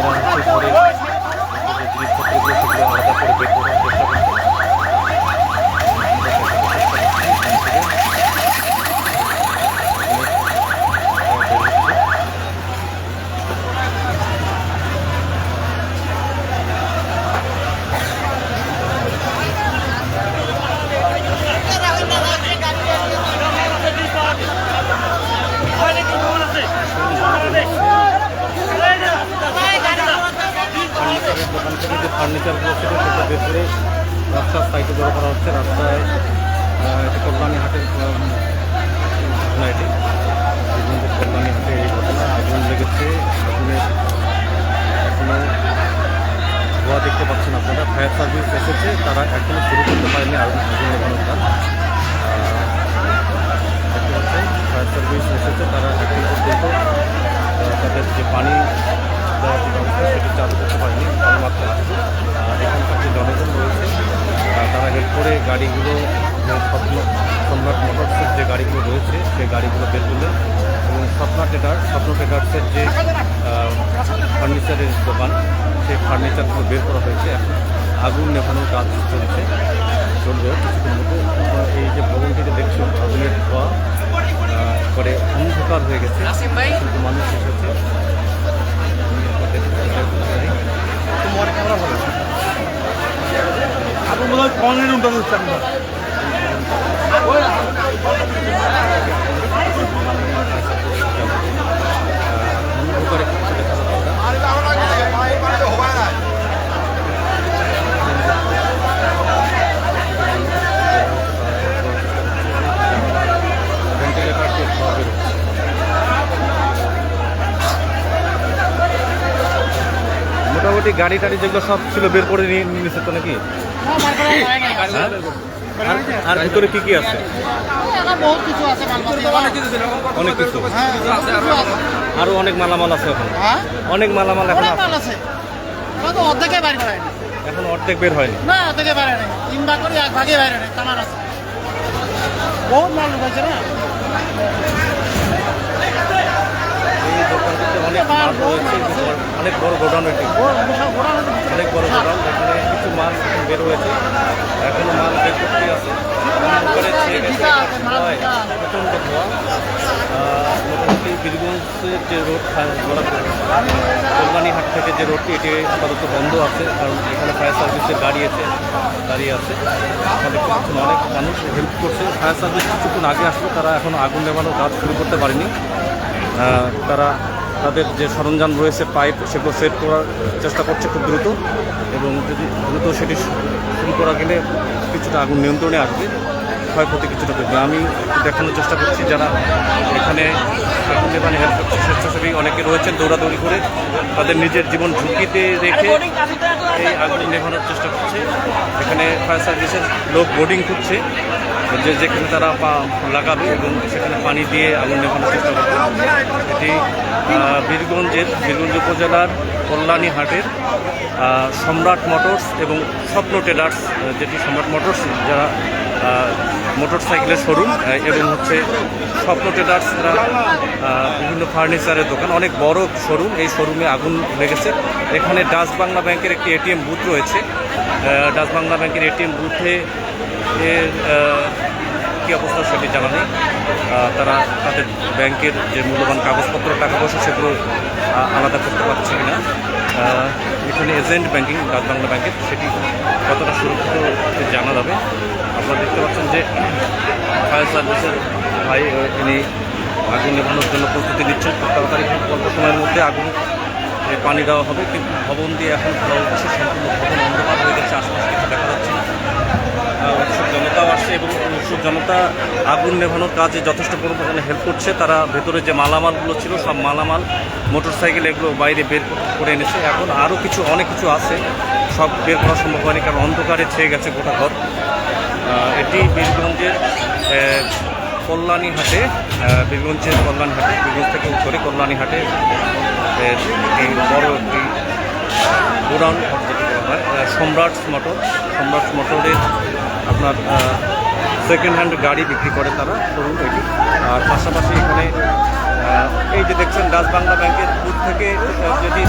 আহ, তারা হচ্ছে পরে ফায়ার সার্ভিস এসেছে, তারা এখনও শুরু করতে পারেনি আগুন লেগানোর কাজ দেখতে পাচ্ছেন, ফায়ার সার্ভিস এসেছে, তারা এখন পর্যন্ত তাদের যে পানি দেওয়ার যে ব্যবস্থা, সেটি চালু করতে পারেনি তারা আর এখানকার যে জনগণ রয়েছে তারা হেল্প করে গাড়িগুলো সম্রাট মোটরসের যে গাড়িগুলো রয়েছে, সেই গাড়িগুলো বের করলেন এবং স্বপ্ন টেডার স্বপ্ন টেডার্সের যে ফার্নিচারের দোকান, সেই ফার্নিচারগুলো বের করা হয়েছে এখন। আগুন নেভানোর কাজ চলছে। চলবে কিছুক্ষণ আপনারা এই যে ভবনটিতে দেখছেন আগুনের ধোয়া করে অন্ধকার হয়ে গেছে। কিন্তু মানুষ এসেছে। আগুন মনে হয় কনের রুমটা হচ্ছে আমরা অন্ধকারে মোটামুটি গাড়ি টাড়ি যেগুলো সব ছিল বের করে নিয়ে নিয়েছে তো নাকি? হ্যাঁ? আর- আর ভিতরে কি কি আছে? অনেক কিছু হ্যাঁ আরও অনেক মালামাল আছে এখন। হ্যাঁ? অনেক মালামাল এখন অনেক আছে। অর্ধেকে এখন অর্ধেক বের হয়নি। না অর্ধেকে বাইরে নেই তিন ভাগ করে এক ভাগে বাইরে নেই কামার আছে। বহুত মাল ঢুকাইছে না? অনেক মাল রয়েছে, অনেক বড় গোডাউন এটি। অনেক বড় গোডাউন, এখানে কিছু মাল বের হয়েছে। এখনও মাল বের করতে আছে ধোঁয়া। মোটামুটি বীরগঞ্জের যে রোড কল্যাণী হাট থেকে যে রোডটি, এটি আপাতত বন্ধ আছে, কারণ এখানে ফায়ার সার্ভিসের গাড়ি আছে দাঁড়িয়ে আছে। দেখতে অনেক মানুষ হেল্প করছে। ফায়ার সার্ভিস কিছুক্ষণ আগে আসলো, তারা এখনও আগুন নেভানোর কাজ শুরু করতে পারেনি। তারা তাদের যে সরঞ্জাম রয়েছে, পাইপ, সেগুলো সেট করার চেষ্টা করছে খুব দ্রুত এবং যদি দ্রুত সেটি শুরু করা গেলে কিছুটা আগুন নিয়ন্ত্রণে আসবে। ক্ষয়ক্ষতি কিছুটা করবে। আমি দেখানোর চেষ্টা করছি যারা এখানে নেভানে হেল্প করছে, স্বেচ্ছাসেবী অনেকে রয়েছেন দৌড়াদৌড়ি করে, তাদের নিজের জীবন ঝুঁকিতে রেখে এই আগুন নেভানোর চেষ্টা করছে। এখানে ফায়ার সার্ভিসের লোক বোর্ডিং খুঁজছে যে যেখানে তারা পা লাগাবে এবং সেখানে পানি দিয়ে আগুন নেভানোর চেষ্টা করবে এটি বীরগঞ্জের বীরগঞ্জ উপজেলার কল্যাণী হাটের সম্রাট মোটরস এবং স্বপ্ন টেলার্স যেটি সম্রাট মোটরস যারা মোটর সাইকেলের শোরুম এবং হচ্ছে স্বপ্ন আহ, বিভিন্ন ফার্নিচারের দোকান অনেক বড় শোরুম এই শোরুমে আগুন লেগেছে। এখানে ডাচ বাংলা ব্যাংকের একটি এটিএম বুথ রয়েছে। ডাচ বাংলা ব্যাংকের এটিএম বুথে কী অবস্থা সেটি জানা নেই। তারা তাদের ব্যাংকের যে মূল্যবান কাগজপত্র টাকা পয়সা সেগুলো আলাদা করতে পারছে কিনা। এখানে এজেন্ট ব্যাংকিং ডাচ বাংলা ব্যাংকের সেটি কতটা সুরক্ষিত জানা যাবে। আপনারা দেখতে পাচ্ছেন যে ফায়ার সার্ভিসের ভাই তিনি আগুন নেভানোর জন্য প্রস্তুতি নিচ্ছেন। খুব তাড়াতাড়ি খুব অল্প সময়ের মধ্যে আগুন পানি দেওয়া হবে। কিন্তু ভবন দিয়ে এখন খোলা হচ্ছে সম্পূর্ণ ভবন অন্ধকার হয়ে গেছে, আশপাশে কিছু দেখা যাচ্ছে উৎসুক জনতাও আসছে এবং উৎসুক জনতা আগুন নেভানোর কাজে যথেষ্ট পরিমাণে হেল্প করছে। তারা ভেতরে যে মালামালগুলো ছিল, সব মালামাল, মোটরসাইকেল এগুলো বাইরে বের করে এনেছে। এখন আরও কিছু, অনেক কিছু আছে। সব বের করা সম্ভব হয়নি, কারণ অন্ধকারে ছেয়ে গেছে গোটা ঘর। এটি বীরগঞ্জের কল্যাণী হাটে বীরগঞ্জের কল্যাণ হাটে বীরগঞ্জ থেকে উত্তরে কল্যাণী হাটে একটি বড় একটি গোডাউন হয় সম্রাট মোটর, সম্রাট মোটরের আপনার সেকেন্ড হ্যান্ড গাড়ি বিক্রি করে তারা ধরুন এটি। আর পাশাপাশি এখানে এই যে দেখছেন ডাচ বাংলা ব্যাংকের বুথ থেকে থেকে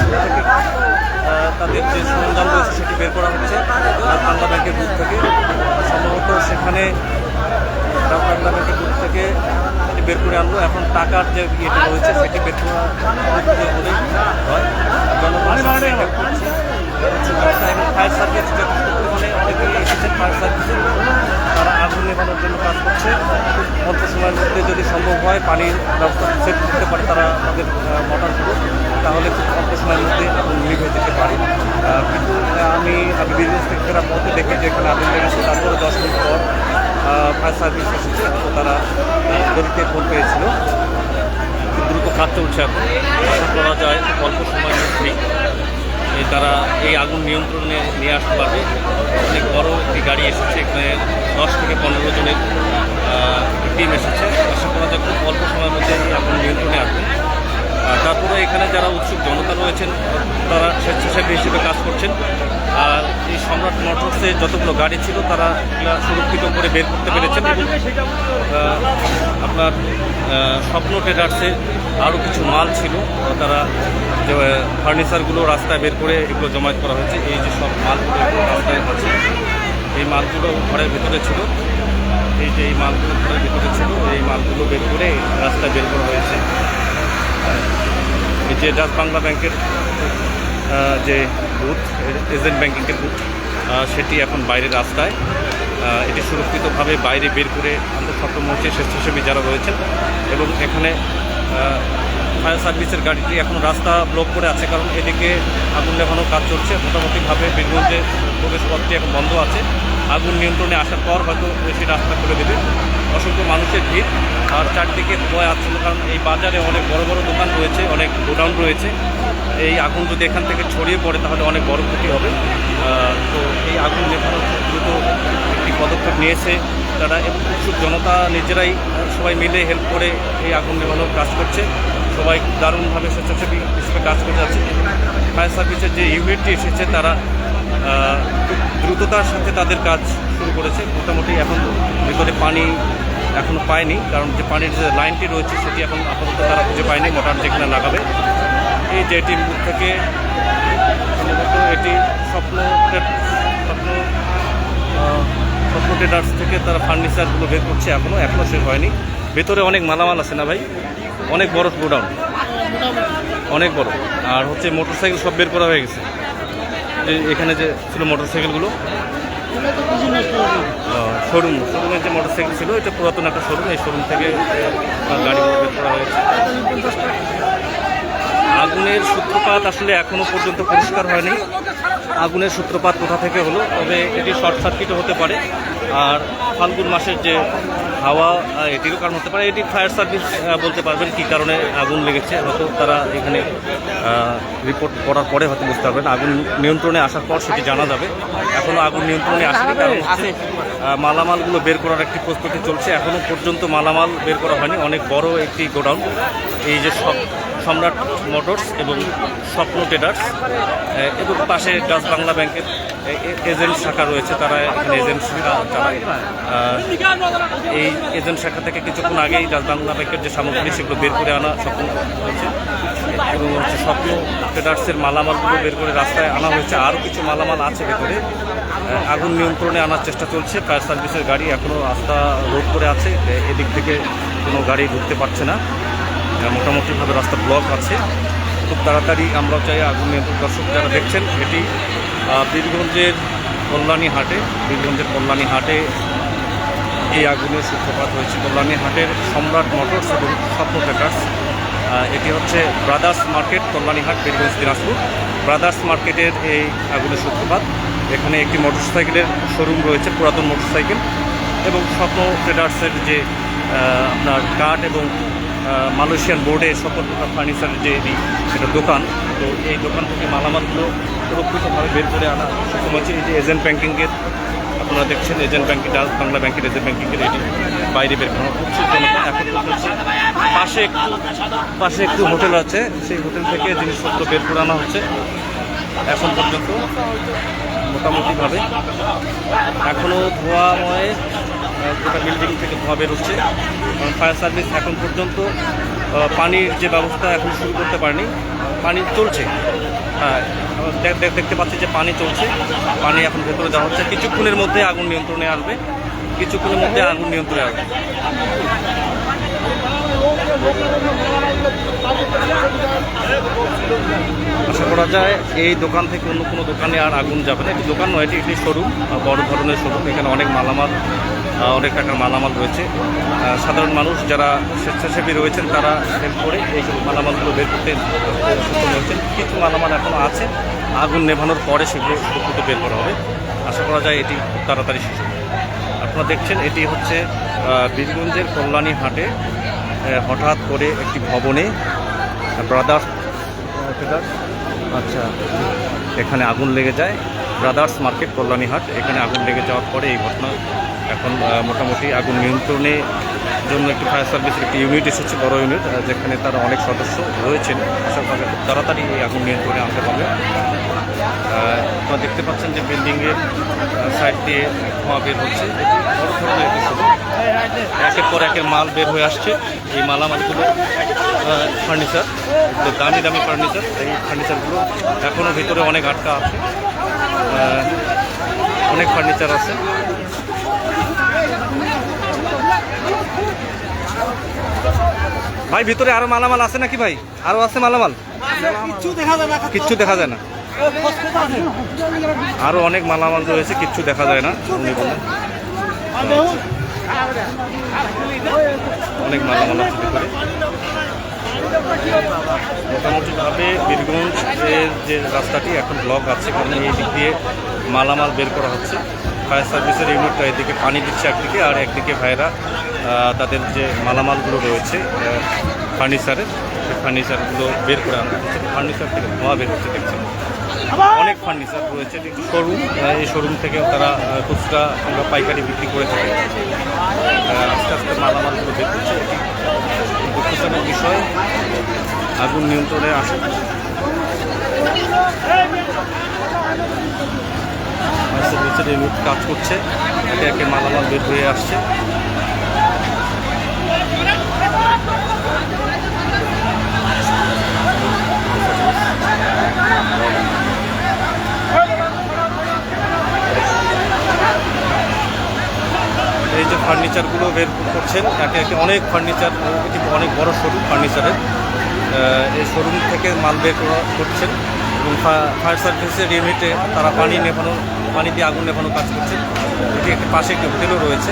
তাদের যে সরঞ্জাম রয়েছে সেটি বের করা হচ্ছে ডাচ বাংলা ব্যাংকের বুথ থেকে। সম্ভবত সেখানে ডাচ বাংলা ব্যাংকের বুথ থেকে এটি বের করে আনলো। এখন টাকার যে ইয়েটা রয়েছে সেটি বের করা বলেই হয়। ফায়ার সার্ভিস পরিমাণে এসেছেন, ফায়ার সার্ভিসে তারা আগুন নেভানোর জন্য কাজ করছে। খুব অল্প সময়ের মধ্যে যদি সম্ভব হয়, পানির ব্যবস্থা সেট করতে পারে তারা তাদের মোটরগুলো তাহলে খুব অল্প সময়ের মধ্যে আগুন নিভে যেতে পারে। কিন্তু আমি বিজনেস থেকে ফেরার পথে দেখি যে এখানে আগুন লেগেছে তারপরে দশ মিনিট পর ফায়ার সার্ভিস এসেছে তো তারা গরিতে ফোন পেয়েছিল। দ্রুত কাজ চলছে এখন। আশা করা যায় অল্প সময়ের মধ্যেই এই তারা এই আগুন নিয়ন্ত্রণে নিয়ে আসতে পারবে। অনেক বড় একটি গাড়ি এসেছে, এখানে দশ থেকে পনেরো জনের টিম এসেছে। আশা করা যায় খুব অল্প সময়ের মধ্যে আগুন নিয়ন্ত্রণে আসবে। তারপরে এখানে যারা উৎসুক জনতা রয়েছেন, তারা স্বেচ্ছাসেবী হিসেবে কাজ করছেন। আর এই সম্রাট মোটরসে যতগুলো গাড়ি ছিল, তারা সুরক্ষিত করে বের করতে পেরেছেন আপনার স্বপ্ন ট্রেডার্সে আরও কিছু মাল ছিল তারা যে ফার্নিচারগুলো রাস্তায় বের করে এগুলো জমায়েত করা হয়েছে। এই যে সব মালগুলো রাস্তায় আছে, এই মালগুলো ঘরের ভিতরে ছিল। এই যে এই মালগুলো ঘরের ভিতরে ছিল, এই মালগুলো বের করে রাস্তায় বের করা হয়েছে। যে ডাচ বাংলা ব্যাংকের যে বুথ এজেন্ট ব্যাংকিংয়ের বুথ সেটি এখন বাইরের রাস্তায়। এটি সুরক্ষিতভাবে বাইরে বের করে সক্ষম হচ্ছে স্বেচ্ছাসেবী যারা রয়েছেন এবং এখানে ফায়ার সার্ভিসের গাড়িটি এখন রাস্তা ব্লক করে আছে, কারণ এদিকে আগুন নেভানোর কাজ চলছে। মোটামুটিভাবে বীরগঞ্জে প্রবেশ পথটি এখন বন্ধ আছে। আগুন নিয়ন্ত্রণে আসার পর হয়তো বেশি রাস্তা করে দেবে। অসংখ্য মানুষের ভিড়। আর চারদিকে ধোয়া আসছিল, কারণ এই বাজারে অনেক বড় বড় দোকান রয়েছে, অনেক গোডাউন রয়েছে। এই আগুন যদি এখান থেকে ছড়িয়ে পড়ে, তাহলে অনেক বড় ক্ষতি হবে। তো এই আগুন নেভানোর দ্রুত একটি পদক্ষেপ নিয়েছে তারা উৎসুক জনতা নিজেরাই, সবাই মিলে হেল্প করে এই আগুন নেভানোর কাজ করছে। সবাই দারুণভাবে স্বেচ্ছাসেবী হিসেবে কাজ করে যাচ্ছে। ফায়ার সার্ভিসের যে ইউনিটটি এসেছে, তারা দ্রুততার সাথে তাদের কাজ শুরু করেছে। মোটামুটি এখন ভিতরে পানি এখনও পায়নি কারণ যে পানির যে লাইনটি রয়েছে সেটি এখন আপাতত তারা খুঁজে পায়নি মোটর যেখানে লাগাবে। এই যে এটি মুখ থেকে সম্ভবত এটি স্বপ্ন স্বপ্ন স্বপ্ন ট্রেডার্স থেকে তারা ফার্নিচারগুলো বের করছে এখনও এখনও শেষ হয়নি। ভেতরে অনেক মালামাল আছে না ভাই? অনেক বড় গোডাউন। অনেক বড়। আর হচ্ছে মোটরসাইকেল সব বের করা হয়ে গেছে। এখানে যে ছিল মোটরসাইকেলগুলো শোরুম শোরুমের যে মোটরসাইকেল ছিল এটা পুরাতন একটা শোরুম এই শোরুম থেকে গাড়ি করা হয়েছে। আগুনের সূত্রপাত আসলে এখনও পর্যন্ত পরিষ্কার হয়নি। আগুনের সূত্রপাত কোথা থেকে হলো? তবে এটি শর্ট সার্কিটও হতে পারে। আর ফাল্গুন মাসের যে হাওয়া এটিরও কারণ হতে পারে। এটি ফায়ার সার্ভিস বলতে পারবেন কী কারণে আগুন লেগেছে হয়তো তারা এখানে রিপোর্ট করার পরে হয়তো বুঝতে পারবেন। আগুন নিয়ন্ত্রণে আসার পর সেটি জানা যাবে। এখনও আগুন নিয়ন্ত্রণে আহ, মালামালগুলো বের করার একটি প্রস্তুতি চলছে। এখনও পর্যন্ত মালামাল বের করা হয়নি। অনেক বড় একটি গোডাউন। এই যে সব সম্রাট মোটরস এবং স্বপ্ন ট্রেডার্স এবং পাশে ডাচ বাংলা ব্যাংকের এজেন্ট শাখা রয়েছে। তারা এখানে এজেন্ট শাখা চালায়। এই এজেন্ট শাখা থেকে কিছুক্ষণ আগেই ডাচ বাংলা ব্যাংকের যে সামগ্রী, সেগুলো বের করে আনা স্বপ্ন হয়েছে। এবং হচ্ছে স্বপ্ন ট্রেডার্সের মালামালগুলো বের করে রাস্তায় আনা হয়েছে। আরও কিছু মালামাল আছে ভেতরে। আগুন নিয়ন্ত্রণে আনার চেষ্টা চলছে। ফায়ার সার্ভিসের গাড়ি এখনও রাস্তা রোড করে আছে। এদিক থেকে কোনো গাড়ি ঢুকতে পারছে না। মোটামুটিভাবে রাস্তা ব্লক আছে। খুব তাড়াতাড়ি আমরাও চাই আগুন নিয়ন্ত্রণ দর্শক যারা দেখছেন, এটি বীরগঞ্জের কল্যাণী হাটে, বীরগঞ্জের কল্যাণী হাটে এই আগুনের সূত্রপাত হয়েছে। কল্যাণী হাটের সম্রাট মোটরস এবং স্বপ্ন ট্রেডার্স এটি হচ্ছে ব্রাদার্স মার্কেট, কল্যাণী হাট, বীরগঞ্জ, দিনাজপুর। ব্রাদার্স মার্কেটের এই আগুনের সূত্রপাত। এখানে একটি মোটরসাইকেলের শোরুম রয়েছে, পুরাতন মোটরসাইকেল। এবং স্বপ্ন ট্রেডার্সের যে আপনার কাঠ এবং মালয়েশিয়ান বোর্ডে সকল প্রকার ফার্নিচারের যে একটা দোকান। তো এই দোকান থেকে মালামালগুলো সুরক্ষিতভাবে বের করে আনা সক্ষম হচ্ছে এই যে এজেন্ট ব্যাংকিংয়ের আপনারা দেখছেন, এজেন্ট ব্যাংকিং বাংলা ব্যাংকের এজেন্ট ব্যাঙ্কিংয়ের এটি বাইরে বের এখন হচ্ছে। পাশে একটু পাশে একটু হোটেল আছে। সেই হোটেল থেকে জিনিসপত্র বের করে আনা হচ্ছে। এখন পর্যন্ত মোটামুটিভাবে। এখনও ধোঁয়াময় গোটা বিল্ডিং থেকে ধোঁয়া বেরোচ্ছে কারণ ফায়ার সার্ভিস এখন পর্যন্ত পানির যে ব্যবস্থা এখন শুরু করতে পারেনি, পানি চলছে। হ্যাঁ দেখ- দেখ- দেখতে পাচ্ছি যে পানি চলছে। পানি এখন ভেতরে দেওয়া হচ্ছে। কিছুক্ষণের মধ্যে আগুন নিয়ন্ত্রণে আসবে। কিছুক্ষণের মধ্যে আগুন নিয়ন্ত্রণে আসবে। আশা করা যায় এই দোকান থেকে অন্য কোনো দোকানে আর আগুন যাবে না। এটি দোকান নয়, এটি একটি শোরুম বড় ধরনের শোরুম। এখানে অনেক মালামাল অনেক টাকার মালামাল রয়েছে। সাধারণ মানুষ যারা স্বেচ্ছাসেবী রয়েছেন, তারা হেল্প করে এই মালামালগুলো বের করতে হয়েছেন। কিছু মালামাল এখনও আছে। আগুন নেভানোর পরে সেগুলো সুরক্ষিত বের করা হবে। আশা করা যায় এটি খুব তাড়াতাড়ি শেষ হবে। আপনারা দেখছেন, এটি হচ্ছে বীরগঞ্জের কল্যাণী হাটে হঠাৎ করে একটি ভবনে ব্রাদার্স আচ্ছা এখানে আগুন লেগে যায়। ব্রাদার্স মার্কেট কল্যাণীহাট, এখানে আগুন লেগে যাওয়ার পরে এই ঘটনা এখন মোটামুটি আগুন নিয়ন্ত্রণে জন্য একটি ফায়ার সার্ভিসের একটি ইউনিট এসেছে, বড় ইউনিট যেখানে তারা অনেক সদস্য রয়েছেন। আশা করা খুব তাড়াতাড়ি এই আগুন নিয়ন্ত্রণে আনতে পারবে আপনারা দেখতে পাচ্ছেন যে বিল্ডিংয়ের সাইড দিয়ে ধোঁয়া বের হচ্ছে। শুরু একের পর একের মাল বের হয়ে আসছে। এই মালামালগুলো ফার্নিচার দামি দামি ফার্নিচার এই ফার্নিচারগুলো এখনও ভিতরে অনেক আটকা আছে। অনেক ফার্নিচার আছে। ভাই, ভিতরে আরও মালামাল আছে নাকি ভাই? আরও আছে মালামাল? কিচ্ছু দেখা যায় না। আরও অনেক মালামাল রয়েছে, কিচ্ছু দেখা যায় না অনেক মালামাল আছে মোটামুটিভাবে বীরগঞ্জ যে রাস্তাটি, এখন ব্লক আছে, কারণ এই দিক দিয়ে মালামাল বের করা হচ্ছে। ফায়ার সার্ভিসের ইউনিটটা এদিকে পানি দিচ্ছে একদিকে আর একদিকে ভাইরা তাদের যে মালামালগুলো রয়েছে ফার্নিচারের সেই ফার্নিচারগুলো বের করে আনা হচ্ছে। ফার্নিচার থেকে ধোঁয়া বের হচ্ছে, দেখছেন? অনেক ফার্নিচার রয়েছে শোরুম এই শোরুম থেকে তারা খুচরা কিংবা পাইকারি বিক্রি করে থাকে। আস্তে আস্তে মালামালগুলো বের করছে দুঃখজনক বিষয়। আগুন নিয়ন্ত্রণে আসে। সার্ভিসের ইউনিট কাজ করছে, একে একে মালামাল বের হয়ে আসছে। এই যে ফার্নিচারগুলো বের করছেন, একে একে অনেক ফার্নিচার অনেক বড় শোরুম ফার্নিচারের এই শোরুম থেকে মাল বের করা করছেন। এবং ফায়ার সার্ভিসের ইউনিটে তারা পানি নেভানো পানি দিয়ে আগুন নেভানো কাজ করছে। এটি একটি পাশে একটি হোটেলও রয়েছে।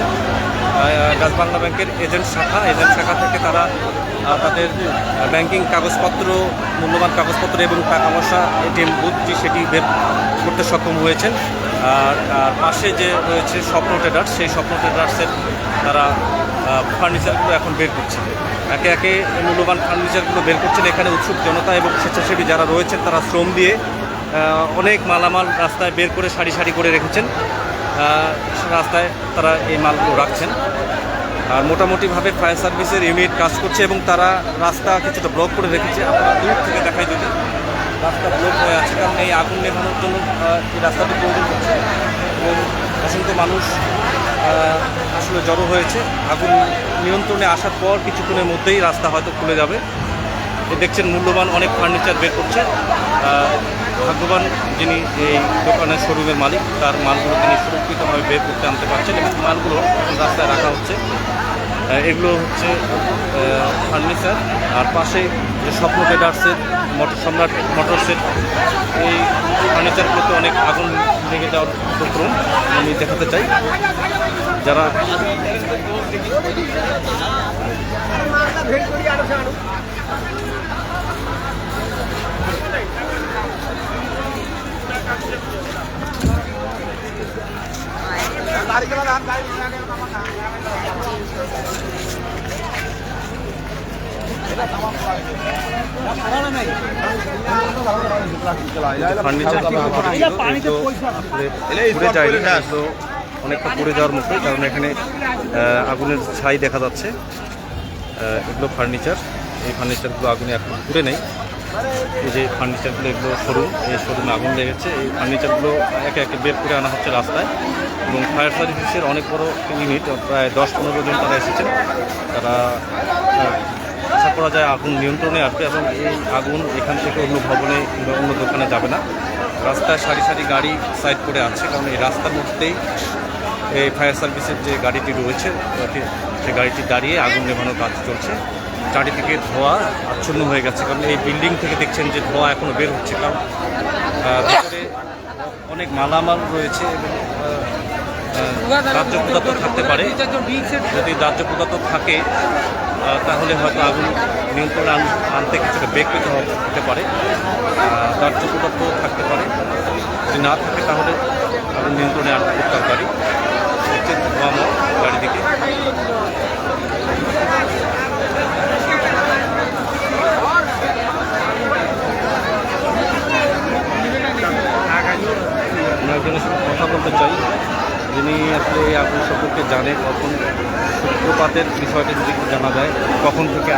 গাছবাংলা ব্যাংকের এজেন্ট শাখা। এজেন্ট শাখা থেকে তারা তাদের ব্যাংকিং কাগজপত্র, মূল্যবান কাগজপত্র এবং টাকা পয়সা, এটিএম বুথটি সেটি বের করতে সক্ষম হয়েছেন। আর আর পাশে যে রয়েছে স্বপ্ন ট্রেডার্স সেই স্বপ্ন ট্রেডার্সের তারা ফার্নিচারগুলো এখন বের করছে। একে একে মূল্যবান ফার্নিচারগুলো বের করছেন। এখানে উৎসুক জনতা এবং স্বেচ্ছাসেবী যারা রয়েছেন, তারা শ্রম দিয়ে অনেক মালামাল রাস্তায় বের করে সারি সারি করে রেখেছেন। রাস্তায় তারা এই মালগুলো রাখছেন। আর মোটামুটিভাবে ফায়ার সার্ভিসের ইউনিট কাজ করছে এবং তারা রাস্তা কিছুটা ব্লক করে রেখেছে। আপনারা দূর থেকে দেখাই যদি রাস্তা ব্লক হয়ে আছে, কারণ এই আগুন নেভানোর জন্য এই রাস্তাটি তৈরি হচ্ছে। এবং অসংখ্য মানুষ আসলে জড়ো হয়েছে। আগুন নিয়ন্ত্রণে আসার পর কিছুক্ষণের মধ্যেই রাস্তা হয়তো খুলে যাবে। দেখছেন মূল্যবান অনেক ফার্নিচার বের করছে। ভাগ্যবান যিনি এই দোকানের শোরুমের মালিক, তার মালগুলো তিনি সুরক্ষিতভাবে বের করতে আনতে পারছেন এবং মালগুলো রাস্তায় রাখা হচ্ছে। এগুলো হচ্ছে ফার্নিচার। আর পাশে যে স্বপ্ন ট্রেডার্সের মোটর সম্রাট মোটরসের এই ফার্নিচারগুলোতে অনেক আগুন লেগে যাওয়ার উপক্রম আমি দেখাতে চাই। যারা গাড়ি ফার্নিচার যেগুলো ঘটেছিল এগুলো পুড়ে- পুড়ে যায়নি এগুলো অনেকটা পুড়ে যাওয়ার মতো কারণ এখানে আগুনের ছাই দেখা যাচ্ছে। এগুলো ফার্নিচার। এই ফার্নিচারগুলো আগুনে এখন পুড়ে নেই। এই যে ফার্নিচারগুলো এগুলো শোরুম এই শোরুমে আগুন লেগেছে। এই ফার্নিচারগুলো একে একে বের করে আনা হচ্ছে রাস্তায়। এবং ফায়ার সার্ভিসের অনেক বড় ইউনিট প্রায় দশ পনেরো জন তারা এসেছেন। তারা আশা করা যায় আগুন নিয়ন্ত্রণে আসবে এবং এই আগুন এখান থেকে অন্য ভবনে কিংবা অন্য দোকানে যাবে না। রাস্তায় সারি সারি গাড়ি সাইড করে আছে কারণ এই রাস্তার মধ্যেই এই ফায়ার সার্ভিসের যে গাড়িটি রয়েছে সে গাড়িটি দাঁড়িয়ে আগুন নেভানোর কাজ চলছে। চারিদিকে ধোঁয়া আচ্ছন্ন হয়ে গেছে কারণ এই বিল্ডিং থেকে দেখছেন যে ধোঁয়া এখনও বের হচ্ছে। কারণ ভিতরে অনেক মালামাল রয়েছে এবং দাহ্য পদার্থ থাকতে পারে। যদি দাহ্য পদার্থ থাকে তাহলে হয়তো আগুন নিয়ন্ত্রণে আন- আনতে কিছুটা বেগ পেতে হতে পারে। তার দাহ্য থাকতে পারে। যদি না থাকে তাহলে আগুন নিয়ন্ত্রণে আনতে খুব হচ্ছে ধোঁয়াময় চারিদিকে আমি একজনের সাথে কথা বলতে চাই এই আগুন সম্পর্কে জানে কখন সূত্রপাতের বিষয়টি যদি একটু জানা যায় কখন থেকে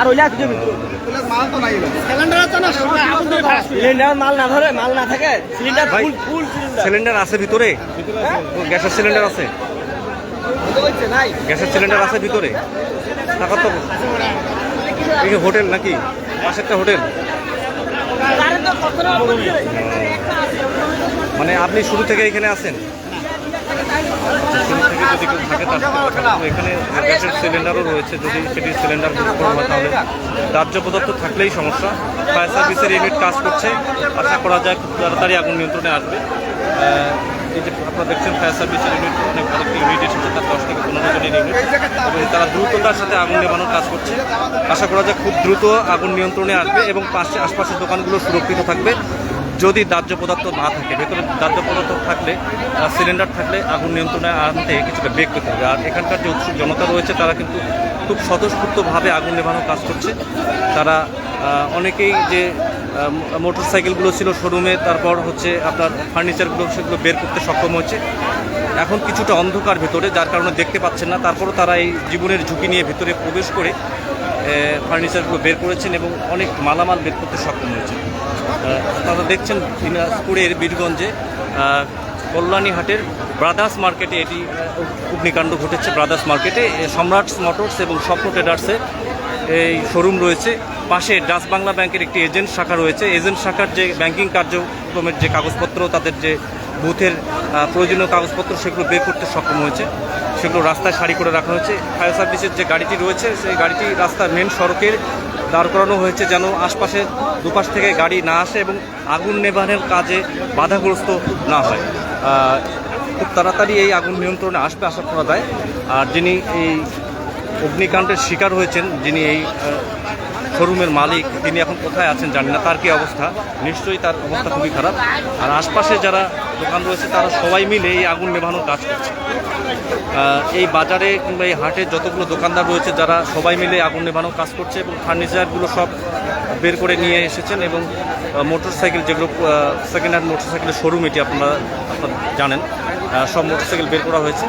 আর ওইলা সিলিন্ডার মাল না ধরে মাল না থাকে cylinder full full cylinder. Cylinder আছে ভিতরে? গ্যাসের সিলিন্ডার আছে? গ্যাসের সিলিন্ডার আছে ভিতরে? টাকা তো এই হোটেল নাকি? পাশেরটা হোটেল কারেন্ট কত না বলছে মানে আপনি শুরু থেকে এখানে আসেন। এখানে গ্যাসের সিলিন্ডারও রয়েছে। যদি সেটি সিলিন্ডার তাহলে পদার্থ থাকলেই সমস্যা। করছে। আশা করা যায় খুব তাড়াতাড়ি আগুন নিয়ন্ত্রণে আসবে। এই যে আপনারা দেখছেন ফায়ার সার্ভিসের ইউনিট, অনেক বড় একটি ইউনিট এসেছে তার দশ থেকে পনেরো জনের ইউনিট এবং তারা দ্রুততার সাথে আগুন নেভানোর কাজ করছে। আশা করা যায় খুব দ্রুত আগুন নিয়ন্ত্রণে আসবে এবং পাশে আশপাশের দোকানগুলো সুরক্ষিত থাকবে। যদি দাহ্য পদার্থ না থাকে, ভেতরে দাহ্য পদার্থ থাকলে সিলিন্ডার থাকলে আগুন নিয়ন্ত্রণে আনতে কিছুটা বেগ পেতে হবে। আর এখানকার যে উৎসুক জনতা রয়েছে, তারা কিন্তু খুব স্বতঃস্ফূর্তভাবে আগুন নেভানোর কাজ করছে। তারা অনেকেই যে মোটর সাইকেলগুলো ছিল শোরুমে তারপর হচ্ছে আপনার ফার্নিচারগুলো সেগুলো বের করতে সক্ষম হচ্ছে এখন কিছুটা অন্ধকার ভেতরে যার কারণে দেখতে পাচ্ছেন না। তারপরও তারা এই জীবনের ঝুঁকি নিয়ে ভেতরে প্রবেশ করে ফার্নিচারগুলো বের করেছেন এবং অনেক মালামাল বের করতে সক্ষম হয়েছে তারা দেখছেন দিনাজপুরের বীরগঞ্জে আহ, কল্যাণীহাটের ব্রাদার্স মার্কেটে এটি অগ্নিকাণ্ড ঘটেছে। ব্রাদার্স মার্কেটে সম্রাট মোটরস এবং স্বপ্ন ট্রেডার্সে এই শোরুম রয়েছে। পাশে ডাচ বাংলা ব্যাংকের একটি এজেন্ট শাখা রয়েছে। এজেন্ট শাখার যে ব্যাংকিং কার্যক্রমের যে কাগজপত্র, তাদের যে বুথের প্রয়োজনীয় কাগজপত্র, সেগুলো বের করতে সক্ষম হয়েছে। সেগুলো রাস্তায় সারি করে রাখা হয়েছে। ফায়ার সার্ভিসের যে গাড়িটি রয়েছে, সেই গাড়িটি রাস্তার মেন সড়কের দাঁড় করানো হয়েছে যেন আশপাশে দুপাশ থেকে গাড়ি না আসে এবং আগুন নেভানোর কাজে বাধাগ্রস্ত না হয়। খুব তাড়াতাড়ি এই আগুন নিয়ন্ত্রণে আসবে, আশা করা যায়। আর যিনি এই অগ্নিকাণ্ডের শিকার হয়েছেন, যিনি এই শোরুমের মালিক, তিনি এখন কোথায় আছেন জানি না, তার কি অবস্থা? নিশ্চয়ই তার অবস্থা খুবই খারাপ। আর আশপাশে যারা দোকান রয়েছে, তারা সবাই মিলে এই আগুন নেভানোর কাজ করছে। এই বাজারে কিংবা এই হাটে যতগুলো দোকানদার রয়েছে, যারা সবাই মিলে আগুন নেভানোর কাজ করছে এবং ফার্নিচারগুলো সব বের করে নিয়ে এসেছেন এবং মোটর সাইকেল যেগুলো সেকেন্ড হ্যান্ড মোটর সাইকেলের শোরুম এটি আপনারা আপনারা জানেন। সব মোটরসাইকেল বের করা হয়েছে।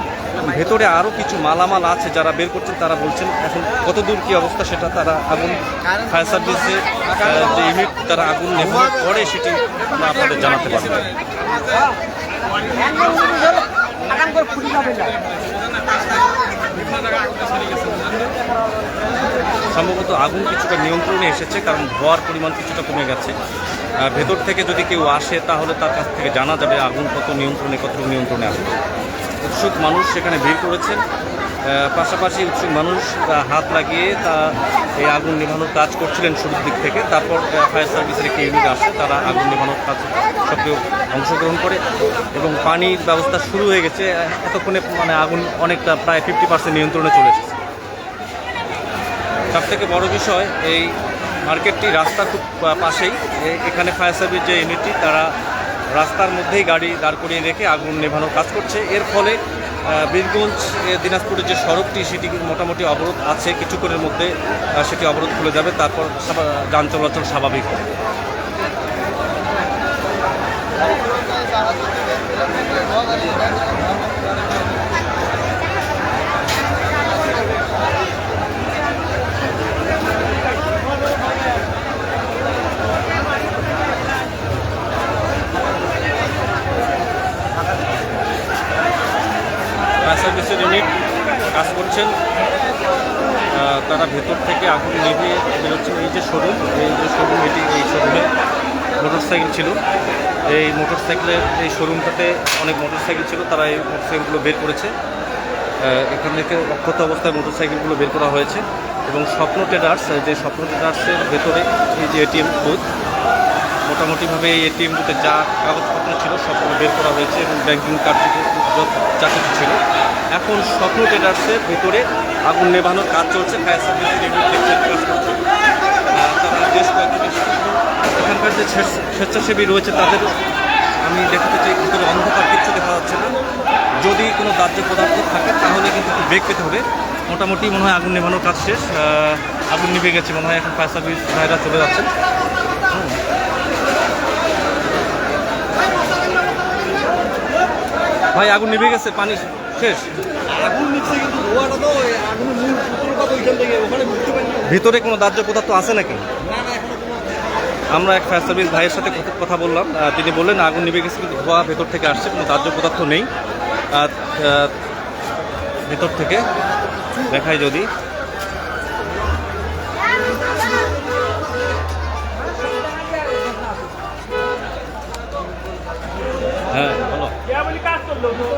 ভেতরে আরও কিছু মালামাল আছে যারা বের করছেন, তারা বলছেন এখন কত দূর কী অবস্থা সেটা তারা আগুন ফায়ার সার্ভিসে যে ইউনিট তারা আগুন নেভানোর পরে সেটি আপনাদের জানাতে পারব। সম্ভবত আগুন কিছুটা নিয়ন্ত্রণে এসেছে, কারণ ধোয়ার পরিমাণ কিছুটা কমে গেছে। ভেতর থেকে যদি কেউ আসে, তাহলে তার কাছ থেকে জানা যাবে আগুন কত নিয়ন্ত্রণে কতটুকু নিয়ন্ত্রণে আসবে। উৎসুক মানুষ সেখানে ভিড় করেছেন। পাশাপাশি উৎসুক মানুষ হাত লাগিয়ে তা এই আগুন নেভানোর কাজ করছিলেন শুরুর দিক থেকে। তারপর ফায়ার সার্ভিসের একটি ইউনিট আসে, তারা আগুন নেভানোর কাজ সক্রিয় অংশগ্রহণ করে এবং পানির ব্যবস্থা শুরু হয়ে গেছে। এতক্ষণে মানে আগুন অনেকটা প্রায় ফিফটি পার্সেন্ট নিয়ন্ত্রণে চলে এসেছে। সব থেকে বড় বিষয়, এই মার্কেটটি রাস্তা খুব পাশেই। এখানে ফায়ার সার্ভিস যে ইউনিটটি, তারা রাস্তার মধ্যেই গাড়ি দাঁড় করিয়ে রেখে আগুন নেভানোর কাজ করছে। এর ফলে বীরগঞ্জ দিনাজপুরের যে সড়কটি, সেটি মোটামুটি অবরোধ আছে কিছুক্ষণের মধ্যে সেটি অবরোধ খুলে যাবে তারপর যান চলাচল স্বাভাবিক হবে। ফায়ার সার্ভিসের ইউনিট করছেন তারা ভেতর থেকে আগুন নিভিয়ে বেরোচ্ছেন। এই যে শোরুম, এই যে শোরুম, এটি এই শোরুমে মোটরসাইকেল ছিল। এই মোটরসাইকেলের, এই শোরুমটাতে অনেক মোটরসাইকেল ছিল। তারা এই মোটর মোটরসাইকেলগুলো বের করেছে। এখান থেকে অক্ষত অবস্থায় মোটর মোটরসাইকেলগুলো বের করা হয়েছে এবং স্বপ্ন ট্রেডার্স যে স্বপ্ন ট্রেডার্সের ভেতরে এই যে এটিএম বুথ, মোটামুটিভাবে এই এটিএম বুথে যা কাগজপত্র ছিল সবগুলো বের করা হয়েছে এবং ব্যাঙ্কিং কার্ড যা কিছু ছিল। এখন স্বপ্ন ট্রেডার্সের ভেতরে আগুন নেভানোর কাজ চলছে ফায়ার সার্ভিসের কাজ করছে তারা বেশ এবং এখানকার যে স্বেচ্ছাসেবী রয়েছে তাদের, আমি দেখাতে চাই, ভিতরে অন্ধকার কিচ্ছু দেখা যাচ্ছে না। যদি কোনো দাহ্য পদার্থ থাকে, তাহলে কিন্তু বেগ পেতে হবে। মোটামুটি মনে হয় আগুন নেভানোর কাজ শেষ। আগুন নিভে গেছে, মনে হয় এখন ফায়ার সার্ভিস ভাইরা চলে যাচ্ছে। ভাই, আগুন নিভে গেছে, পানি শেষ। আগুন নিচ্ছে কিন্তু ধোয়াটা তো মূল সূত্রটা তো ওইখান থেকে ওখানে ভিতরে কোনো দাহ্য পদার্থ আছে নাকি? আমরা এক ফায়ার সার্ভিস ভাইয়ের সাথে কথা- বললাম। তিনি বললেন আগুন নিভে গেছে কিন্তু ধোয়া ভেতর থেকে আসছে, কোনো দাহ্য পদার্থ নেই। ভেতর থেকে দেখাই যদি। হ্যাঁ বলো।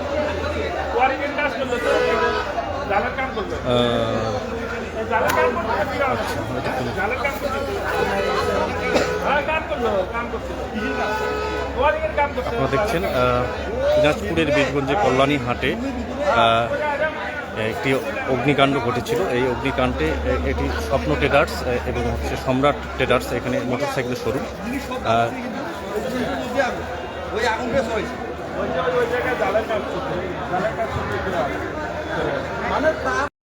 আপনারা দেখছেন দিনাজপুরের বীরগঞ্জে কল্যাণী হাটে একটি অগ্নিকাণ্ড ঘটেছিল। এই অগ্নিকাণ্ডে এটি স্বপ্ন ট্রেডার্স এবং হচ্ছে সম্রাট ট্রেডার্স এখানে মোটরসাইকেলের শোরুম ওই আগুন